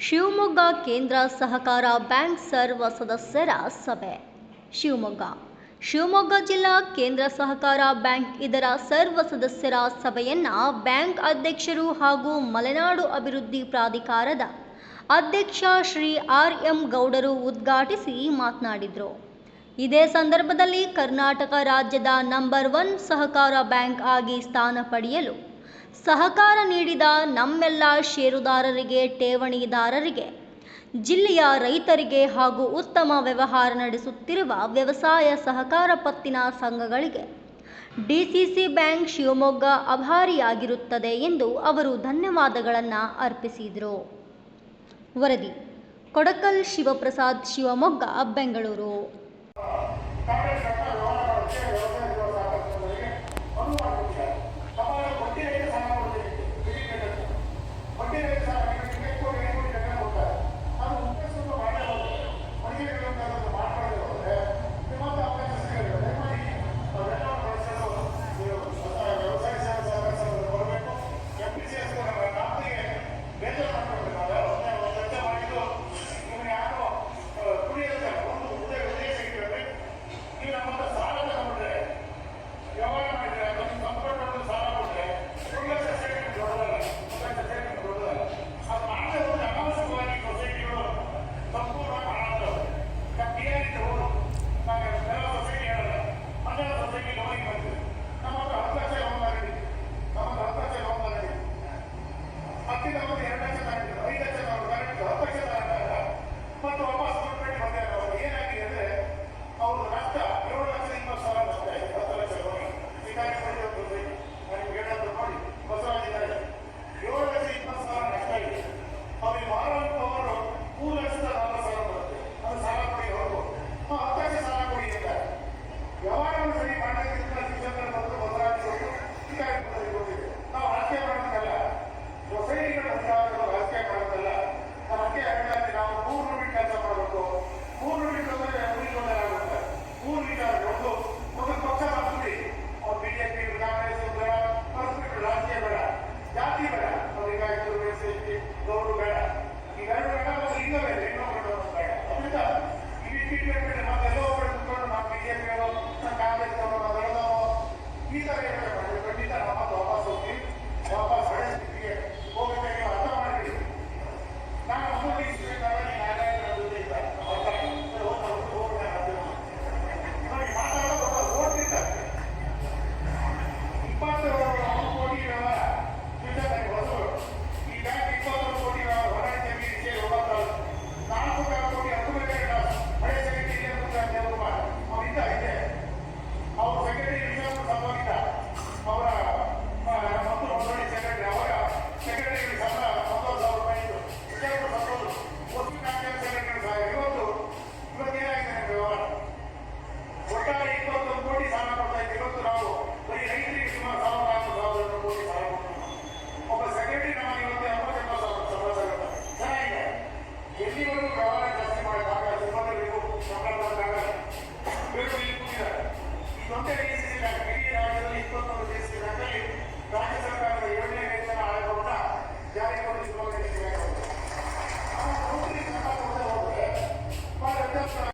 ಶಿವಮೊಗ್ಗ ಕೇಂದ್ರ ಸಹಕಾರ ಬ್ಯಾಂಕ್ ಸರ್ವ ಸದಸ್ಯರ ಸಭೆ. ಶಿವಮೊಗ್ಗ. ಶಿವಮೊಗ್ಗ ಜಿಲ್ಲಾ ಕೇಂದ್ರ ಸಹಕಾರ ಬ್ಯಾಂಕ್ ಇದರ ಸರ್ವ ಸದಸ್ಯರ ಸಭೆಯನ್ನ ಬ್ಯಾಂಕ್ ಅಧ್ಯಕ್ಷರು ಹಾಗೂ ಮಲೆನಾಡು ಅಭಿವೃದ್ಧಿ ಪ್ರಾಧಿಕಾರದ ಅಧ್ಯಕ್ಷ ಶ್ರೀ ಆರ್ ಎಂ ಗೌಡರು ಉದ್ಘಾಟಿಸಿ ಮಾತನಾಡಿದರು. ಇದೇ ಸಂದರ್ಭದಲ್ಲಿ ಕರ್ನಾಟಕ ರಾಜ್ಯದ ನಂಬರ್ ಒನ್ ಸಹಕಾರ ಬ್ಯಾಂಕ್ ಆಗಿ ಸ್ಥಾನ ಪಡೆಯಲು ಸಹಕಾರ ನೀಡಿದ ನಮ್ಮೆಲ್ಲ ಷೇರುದಾರರಿಗೆ, ಠೇವಣಿದಾರರಿಗೆ, ಜಿಲ್ಲೆಯ ರೈತರಿಗೆ ಹಾಗೂ ಉತ್ತಮ ವ್ಯವಹಾರ ನಡೆಸುತ್ತಿರುವ ವ್ಯವಸಾಯ ಸಹಕಾರ ಪತ್ತಿನ ಸಂಘಗಳಿಗೆ ಡಿಸಿಸಿ ಬ್ಯಾಂಕ್ ಶಿವಮೊಗ್ಗ ಆಭಾರಿಯಾಗಿರುತ್ತದೆ ಎಂದು ಅವರು ಧನ್ಯವಾದಗಳನ್ನು ಅರ್ಪಿಸಿದರು. ವರದಿ, ಕೊಡಕಲ್ ಶಿವಪ್ರಸಾದ್ ಶಿವಮೊಗ್ಗ, ಬೆಂಗಳೂರು.